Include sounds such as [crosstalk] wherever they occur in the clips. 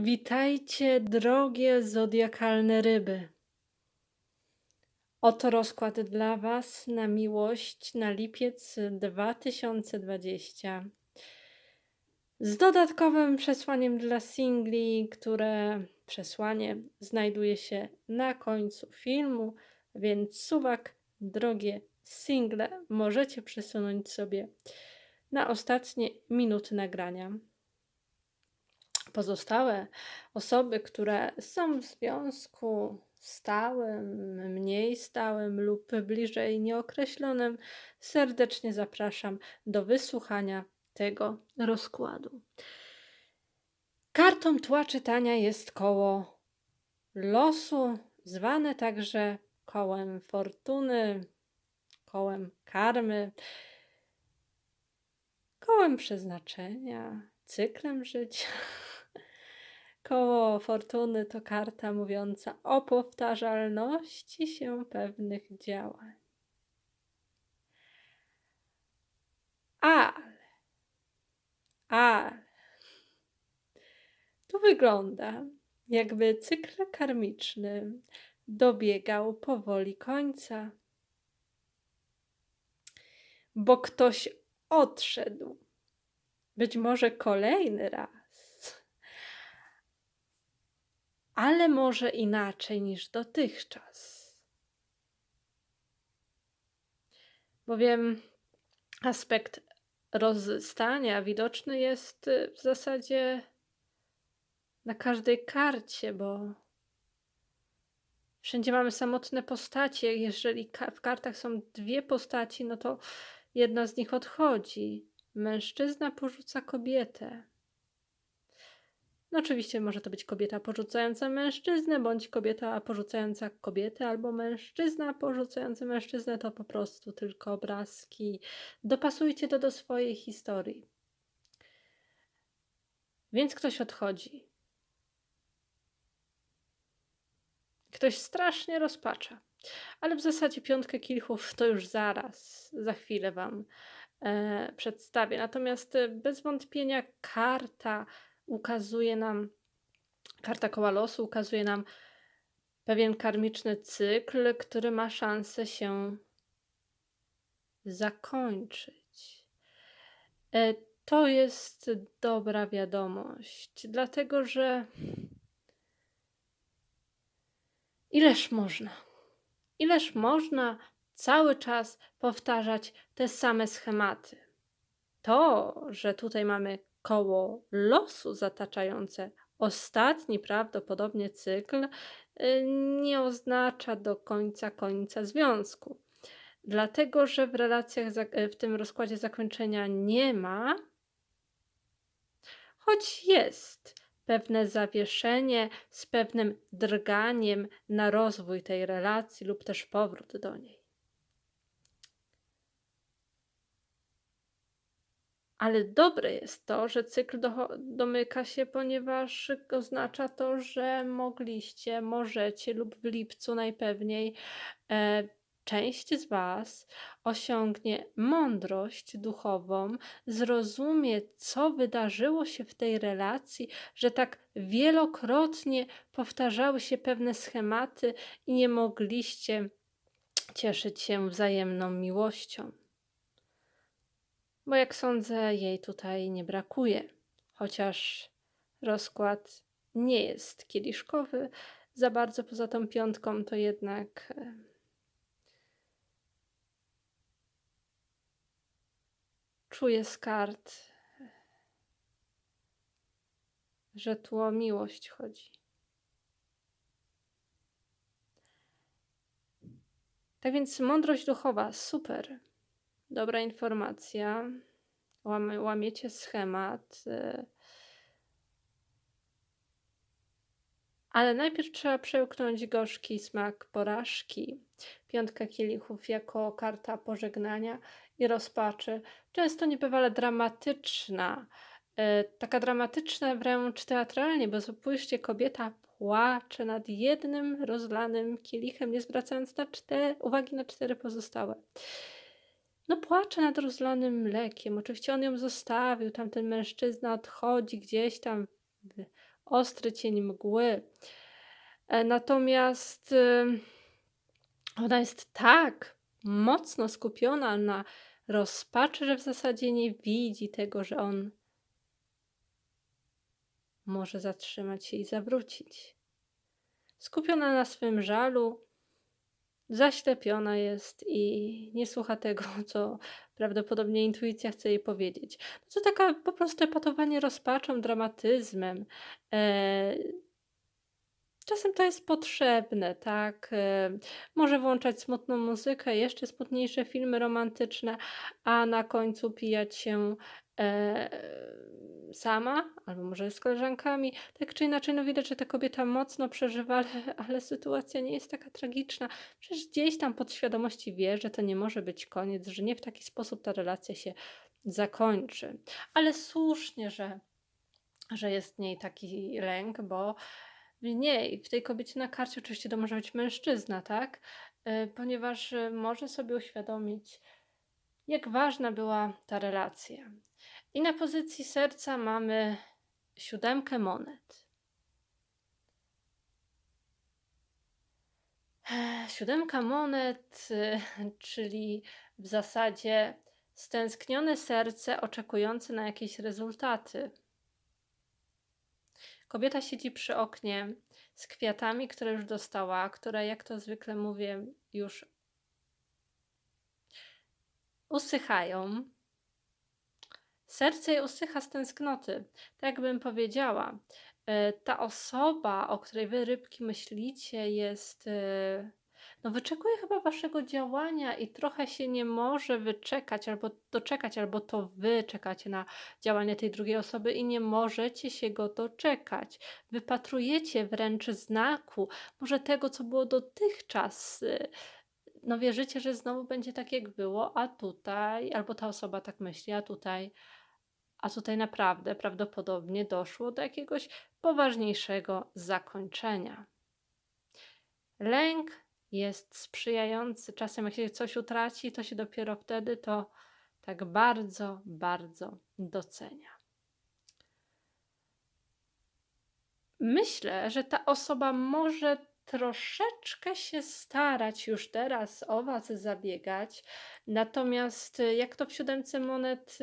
Witajcie, drogie zodiakalne ryby. Oto rozkład dla Was na miłość na lipiec 2020. Z dodatkowym przesłaniem dla singli, które przesłanie znajduje się na końcu filmu, więc suwak, drogie single, możecie przesunąć sobie na ostatnie minuty nagrania. Pozostałe osoby, które są w związku stałym, mniej stałym lub bliżej nieokreślonym, serdecznie zapraszam do wysłuchania tego rozkładu. Kartą tła czytania jest koło losu, zwane także kołem fortuny, kołem karmy, kołem przeznaczenia, cyklem życia. Koło fortuny to karta mówiąca o powtarzalności się pewnych działań. Ale, ale, tu wygląda, jakby cykl karmiczny dobiegał powoli końca, bo ktoś odszedł. Być może kolejny raz ale może inaczej niż dotychczas. Bowiem aspekt rozstania widoczny jest y, w zasadzie na każdej karcie, bo wszędzie mamy samotne postacie. Jeżeli w kartach są dwie postaci, no to jedna z nich odchodzi. Mężczyzna porzuca kobietę. No oczywiście może to być kobieta porzucająca mężczyznę, bądź kobieta porzucająca kobietę, albo mężczyzna porzucający mężczyznę, to po prostu tylko obrazki. Dopasujcie to do swojej historii. Więc ktoś odchodzi. Ktoś strasznie rozpacza. Ale w zasadzie piątkę kilchów to już zaraz, za chwilę Wam e, przedstawię. Natomiast e, bez wątpienia karta ukazuje nam, karta koła losu ukazuje nam pewien karmiczny cykl, który ma szansę się zakończyć. E, to jest dobra wiadomość, dlatego że ileż można? Ileż można cały czas powtarzać te same schematy? To, że tutaj mamy koło losu zataczające ostatni prawdopodobnie cykl y, nie oznacza do końca końca związku. Dlatego, że w relacjach w tym rozkładzie zakończenia nie ma, choć jest pewne zawieszenie z pewnym drganiem na rozwój tej relacji lub też powrót do niej. Ale dobre jest to, że cykl domyka się, ponieważ oznacza to, że mogliście, możecie lub w lipcu najpewniej e, część z Was osiągnie mądrość duchową, zrozumie, co wydarzyło się w tej relacji, że tak wielokrotnie powtarzały się pewne schematy i nie mogliście cieszyć się wzajemną miłością bo jak sądzę, jej tutaj nie brakuje. Chociaż rozkład nie jest kieliszkowy za bardzo poza tą piątką, to jednak e, czuję z kart, że tu o miłość chodzi. Tak więc mądrość duchowa, super. Dobra informacja. Łam, łamiecie schemat. Y, ale najpierw trzeba przełknąć gorzki smak porażki. Piątka kielichów jako karta pożegnania i rozpaczy. Często niebywale dramatyczna. Y, taka dramatyczna wręcz teatralnie, bo spójrzcie, kobieta płacze nad jednym rozlanym kielichem, nie zwracając na cztery, uwagi na cztery pozostałe. No płacze nad rozlanym mlekiem. Oczywiście on ją zostawił, tamten mężczyzna odchodzi gdzieś tam w ostry cień mgły. E, natomiast y, ona jest tak mocno skupiona na rozpaczy, że w zasadzie nie widzi tego, że on może zatrzymać się i zawrócić. Skupiona na swym żalu, zaślepiona jest i nie słucha tego, co prawdopodobnie intuicja chce jej powiedzieć. No to taka po prostu epatowanie rozpaczą, dramatyzmem. E, czasem to jest potrzebne, tak? Może włączać smutną muzykę, jeszcze smutniejsze filmy romantyczne, a na końcu pijać się e, sama, albo może z koleżankami. Tak czy inaczej, no widać, że ta kobieta mocno przeżywa, ale, ale sytuacja nie jest taka tragiczna. Przecież gdzieś tam podświadomości wie, że to nie może być koniec, że nie w taki sposób ta relacja się zakończy. Ale słusznie, że, że jest w niej taki lęk, bo w w tej kobiecie na karcie oczywiście to może być mężczyzna, tak? E, ponieważ e, może sobie uświadomić, jak ważna była ta relacja. I na pozycji serca mamy siódemkę monet. Siódemka monet, y, czyli w zasadzie stęsknione serce oczekujące na jakieś rezultaty. Kobieta siedzi przy oknie z kwiatami, które już dostała, które, jak to zwykle mówię, już usychają. Serce jej usycha z tęsknoty. Tak jakbym powiedziała, e, ta osoba, o której wy rybki myślicie, jest. No, wyczekuje chyba waszego działania i trochę się nie może wyczekać, albo doczekać, albo to wy czekacie na działanie tej drugiej osoby i nie możecie się go doczekać. Wypatrujecie wręcz znaku, może tego, co było dotychczas. e, No, wierzycie, że znowu będzie tak, jak było, a tutaj, albo ta osoba tak myśli, a tutaj a tutaj naprawdę prawdopodobnie doszło do jakiegoś poważniejszego zakończenia. Lęk jest sprzyjający. Czasem, jak się coś utraci, to się dopiero wtedy to tak bardzo, bardzo docenia. Myślę, że ta osoba może troszeczkę się starać już teraz o Was zabiegać, natomiast jak to w siódemce monet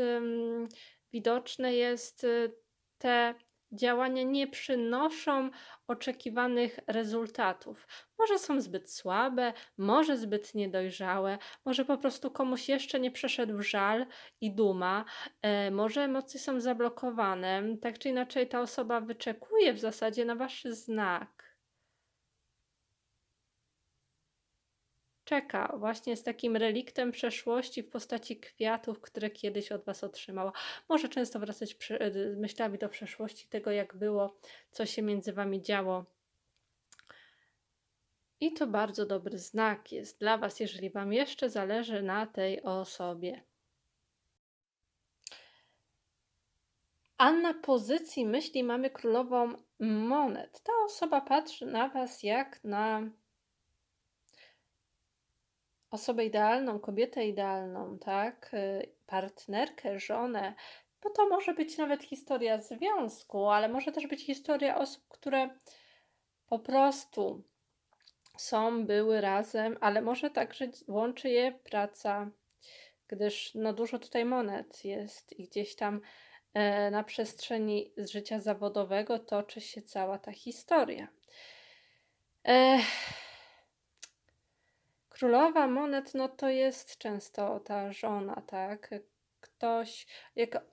widoczne jest, y, te działania nie przynoszą oczekiwanych rezultatów. Może są zbyt słabe, może zbyt niedojrzałe, może po prostu komuś jeszcze nie przeszedł żal i duma, e, może emocje są zablokowane. Tak czy inaczej, ta osoba wyczekuje w zasadzie na wasz znak. Czeka właśnie z takim reliktem przeszłości w postaci kwiatów, które kiedyś od Was otrzymała. Może często wracać e, myślami do przeszłości, tego jak było, co się między Wami działo. I to bardzo dobry znak jest dla Was, jeżeli Wam jeszcze zależy na tej osobie. A na pozycji myśli mamy królową monet. Ta osoba patrzy na Was jak na osobę idealną, kobietę idealną, tak, y, partnerkę, żonę, bo to może być nawet historia związku, ale może też być historia osób, które po prostu są, były razem, ale może także łączy je praca, gdyż no dużo tutaj monet jest i gdzieś tam e, na przestrzeni życia zawodowego toczy się cała ta historia. Ech. Królowa monet, no to jest często ta żona, tak? Ktoś,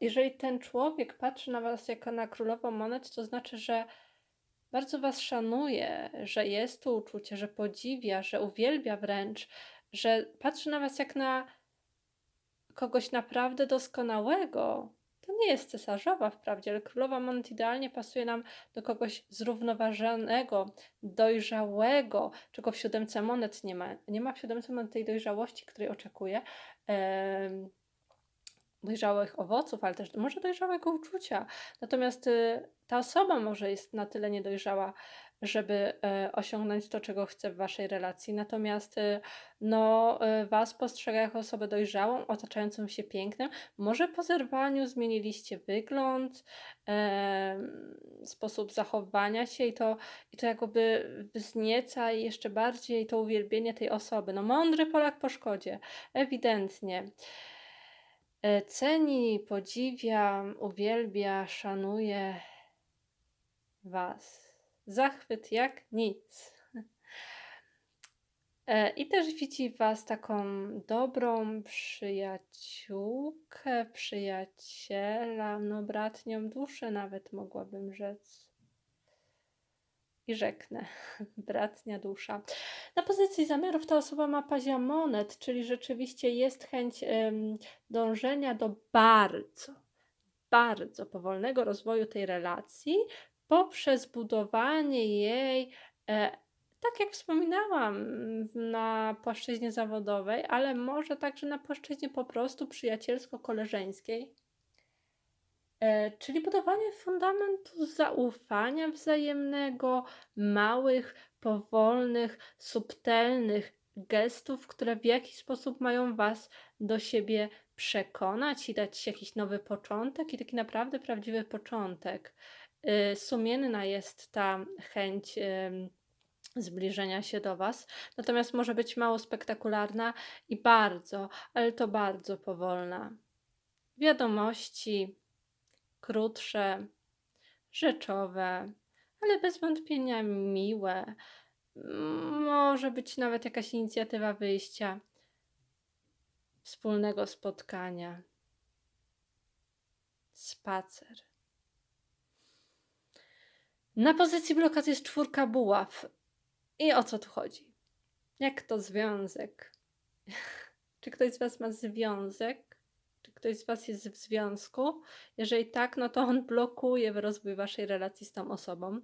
jeżeli ten człowiek patrzy na was jako na królową monet, to znaczy, że bardzo was szanuje, że jest tu uczucie, że podziwia, że uwielbia wręcz, że patrzy na was jak na kogoś naprawdę doskonałego, to nie jest cesarzowa wprawdzie, ale królowa monet idealnie pasuje nam do kogoś zrównoważonego, dojrzałego, czego w siódemce monet nie ma. Nie ma w siódemce monet tej dojrzałości, której oczekuję. Dojrzałych owoców, ale też może dojrzałego uczucia. Natomiast y, ta osoba może jest na tyle niedojrzała, żeby e, osiągnąć to, czego chce w waszej relacji. Natomiast y, no, y, was postrzega jako osobę dojrzałą, otaczającą się pięknem. Może po zerwaniu zmieniliście wygląd, sposób zachowania się i to, i to jakoby wznieca jeszcze bardziej to uwielbienie tej osoby. No, mądry Polak po szkodzie, ewidentnie. E, Ceni, podziwia, uwielbia, szanuje Was. Zachwyt jak nic. E, I też widzi Was taką dobrą przyjaciółkę, przyjaciela, no bratnią duszę nawet mogłabym rzec. I rzeknę, [laughs] bratnia dusza. Na pozycji zamiarów ta osoba ma pazia monet, czyli rzeczywiście jest chęć dążenia do bardzo, bardzo powolnego rozwoju tej relacji poprzez budowanie jej, e, tak jak wspominałam, na płaszczyźnie zawodowej, ale może także na płaszczyźnie po prostu przyjacielsko-koleżeńskiej. E, czyli budowanie fundamentu zaufania wzajemnego, małych, powolnych, subtelnych gestów, które w jakiś sposób mają Was do siebie przekonać i dać jakiś nowy początek i taki naprawdę prawdziwy początek. Y, Sumienna jest ta chęć zbliżenia się do Was, natomiast może być mało spektakularna i bardzo, ale to bardzo powolna. Wiadomości krótsze, rzeczowe, ale bez wątpienia miłe. Może być nawet jakaś inicjatywa wyjścia, wspólnego spotkania, spacer. Na pozycji blokad jest czwórka buław. I o co tu chodzi? Jak to związek? [laughs] Czy ktoś z Was ma związek? Ktoś z Was jest w związku? Jeżeli tak, no to on [laughs] blokuje rozwój Waszej relacji z tą osobą.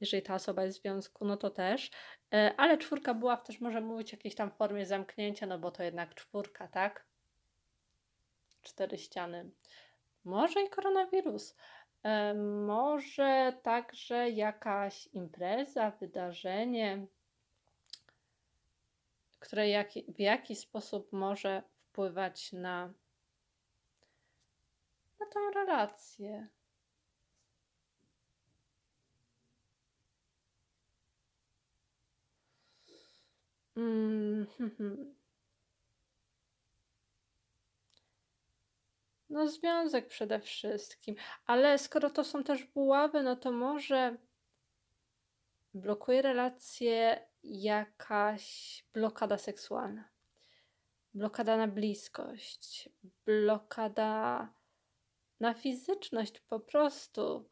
Jeżeli ta osoba jest w związku, no to też. E, Ale czwórka buław też może mówić o jakiejś tam formie zamknięcia, no bo to jednak czwórka, tak? Cztery ściany. Może i koronawirus. E, Może także jakaś impreza, wydarzenie, które jaki, w jakiś sposób może wpływać na tą relację. Mm, No, związek przede wszystkim, ale skoro to są też buławy, no to może blokuje relację jakaś blokada seksualna, blokada na bliskość, blokada na fizyczność po prostu.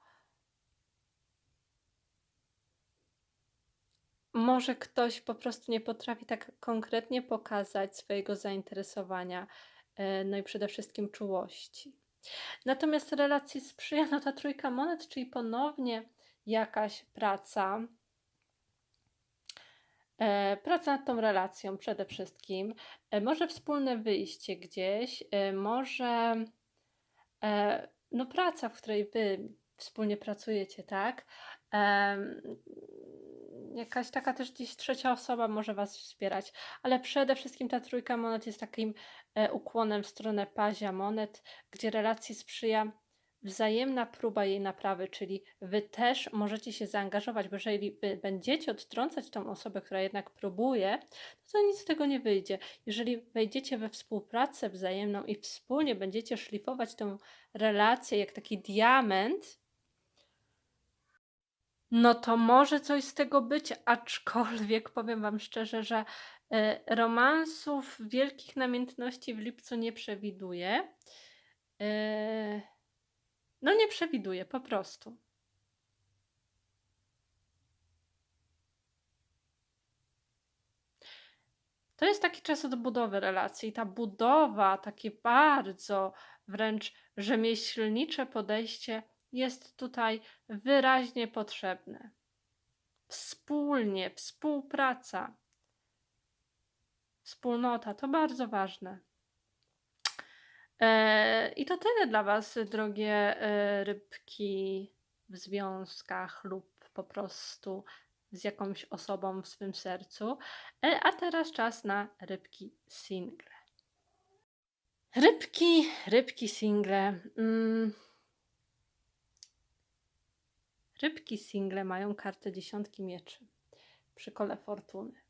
Może ktoś po prostu nie potrafi tak konkretnie pokazać swojego zainteresowania, e, no i przede wszystkim czułości. Natomiast relacji sprzyja no ta trójka monet, czyli ponownie jakaś praca, e, praca nad tą relacją przede wszystkim, e, może wspólne wyjście gdzieś, może no praca, w której wy wspólnie pracujecie, tak? Jakaś taka też gdzieś trzecia osoba może Was wspierać, ale przede wszystkim ta trójka monet jest takim e, ukłonem w stronę pazia monet, gdzie relacji sprzyja wzajemna próba jej naprawy, czyli Wy też możecie się zaangażować, bo jeżeli będziecie odtrącać tą osobę, która jednak próbuje, to nic z tego nie wyjdzie. Jeżeli wejdziecie we współpracę wzajemną i wspólnie będziecie szlifować tę relację jak taki diament, no to może coś z tego być, aczkolwiek powiem Wam szczerze, że e, romansów wielkich namiętności w lipcu nie przewiduję. E, No nie przewiduję, po prostu. To jest taki czas odbudowy relacji. I ta budowa, takie bardzo wręcz rzemieślnicze podejście jest tutaj wyraźnie potrzebne. Wspólnie, współpraca, wspólnota to bardzo ważne. Eee, I to tyle dla Was, drogie e, rybki w związkach lub po prostu z jakąś osobą w swym sercu. E, a teraz czas na rybki single. Rybki, rybki single. Mm. Rybki single mają kartę dziesiątki mieczy przy kole fortuny.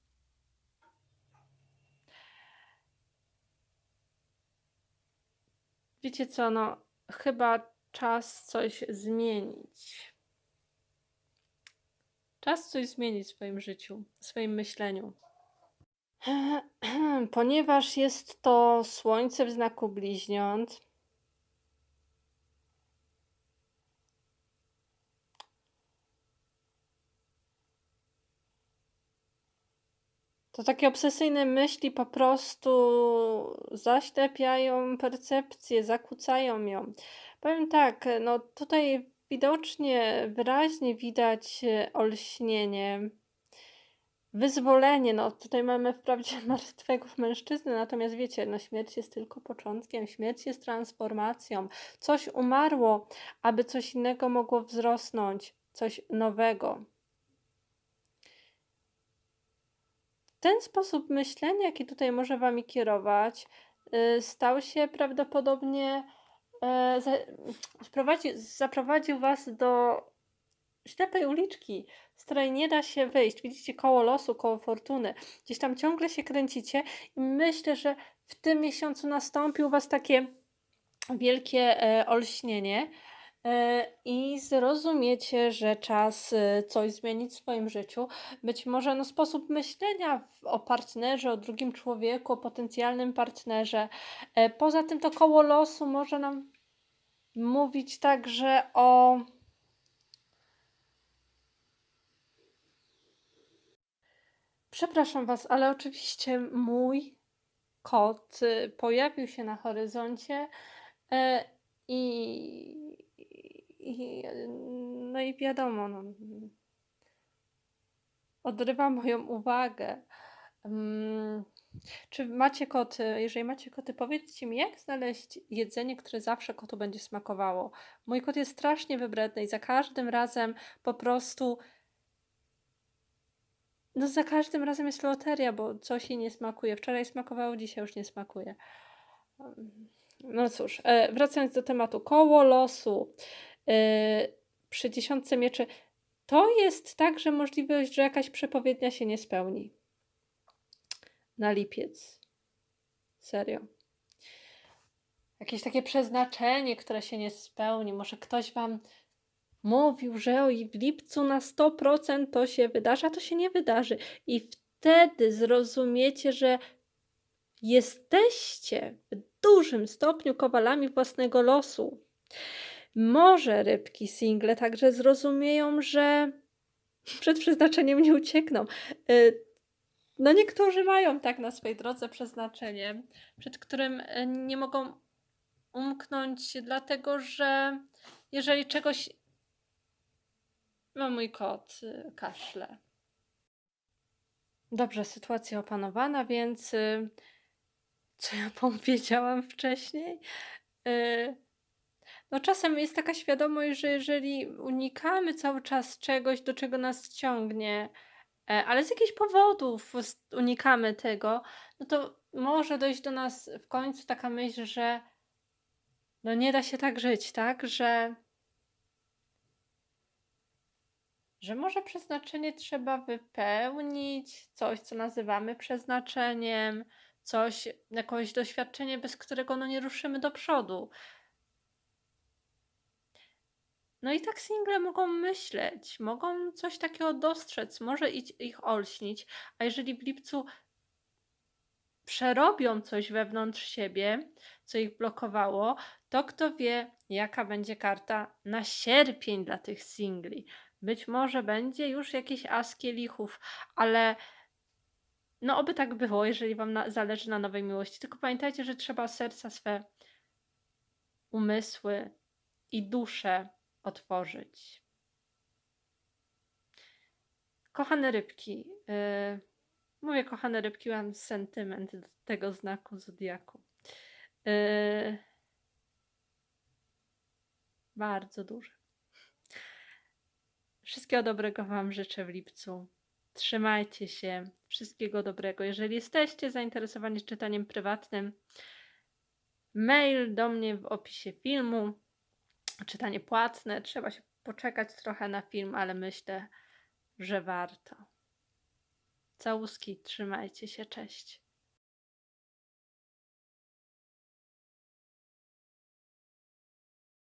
Wiecie co, no chyba czas coś zmienić. Czas coś zmienić w swoim życiu, w swoim myśleniu. [clears throat] Ponieważ jest to słońce w znaku bliźniąt, to takie obsesyjne myśli po prostu zaślepiają percepcję, zakłócają ją. Powiem tak, no tutaj widocznie, wyraźnie widać e, olśnienie, wyzwolenie. No tutaj mamy wprawdzie [laughs] martwego mężczyznę, natomiast wiecie, no śmierć jest tylko początkiem, śmierć jest transformacją. Coś umarło, aby coś innego mogło wzrosnąć, coś nowego. Ten sposób myślenia, jaki tutaj może Wami kierować, y, stał się prawdopodobnie, e, zaprowadził Was do ślepej uliczki, z której nie da się wyjść. Widzicie koło losu, koło fortuny. Gdzieś tam ciągle się kręcicie i myślę, że w tym miesiącu nastąpi u Was takie wielkie, e, olśnienie, i zrozumiecie, że czas e, coś zmienić w swoim życiu. Być może no, sposób myślenia o partnerze, o drugim człowieku, o potencjalnym partnerze. E, poza tym to koło losu może nam mówić także o. Przepraszam Was, ale oczywiście mój kot pojawił się na horyzoncie i i, no i wiadomo, no, odrywa moją uwagę. Um, czy macie koty? Jeżeli macie koty, powiedzcie mi, jak znaleźć jedzenie, które zawsze kotu będzie smakowało. Mój kot jest strasznie wybredny i za każdym razem po prostu. No, za każdym razem jest loteria, bo coś jej nie smakuje. Wczoraj smakowało, dzisiaj już nie smakuje. No cóż, e, wracając do tematu. Koło losu. Yy, przy dziesiątce mieczy, to jest także możliwość, że jakaś przepowiednia się nie spełni. Na lipiec. Serio. Jakieś takie przeznaczenie, które się nie spełni. Może ktoś wam mówił, że w lipcu na 100% to się wydarzy, a to się nie wydarzy. I wtedy zrozumiecie, że jesteście w dużym stopniu kowalami własnego losu. Może rybki single także zrozumieją, że przed przeznaczeniem nie uciekną. Y, no niektórzy mają tak na swojej drodze przeznaczenie, przed którym y, nie mogą umknąć, dlatego że jeżeli czegoś. No, mój kot y, kaszle. Dobrze, sytuacja opanowana, więc co ja [laughs] powiedziałam wcześniej? No czasem jest taka świadomość, że jeżeli unikamy cały czas czegoś, do czego nas ciągnie, e, ale z jakichś powodów unikamy tego, no to może dojść do nas w końcu taka myśl, że no nie da się tak żyć, tak? Że, że może przeznaczenie trzeba wypełnić, coś, co nazywamy przeznaczeniem, coś, jakieś doświadczenie, bez którego no nie ruszymy do przodu. No i tak single mogą myśleć, mogą coś takiego dostrzec, może ich olśnić, a jeżeli w lipcu przerobią coś wewnątrz siebie, co ich blokowało, to kto wie, jaka będzie karta na sierpień dla tych singli. Być może będzie już jakieś as kielichów, ale no oby tak było, jeżeli wam na, zależy na nowej miłości. Tylko pamiętajcie, że trzeba serca swe, umysły i duszę otworzyć. Kochane rybki, yy, mówię kochane rybki, mam sentyment do tego znaku zodiaku. Yy, Bardzo duży. Wszystkiego dobrego Wam życzę w lipcu. Trzymajcie się. Wszystkiego dobrego. Jeżeli jesteście zainteresowani czytaniem prywatnym, mail do mnie w opisie filmu. Czytanie płatne. Trzeba się poczekać trochę na film, ale myślę, że warto. Całuski, trzymajcie się, cześć.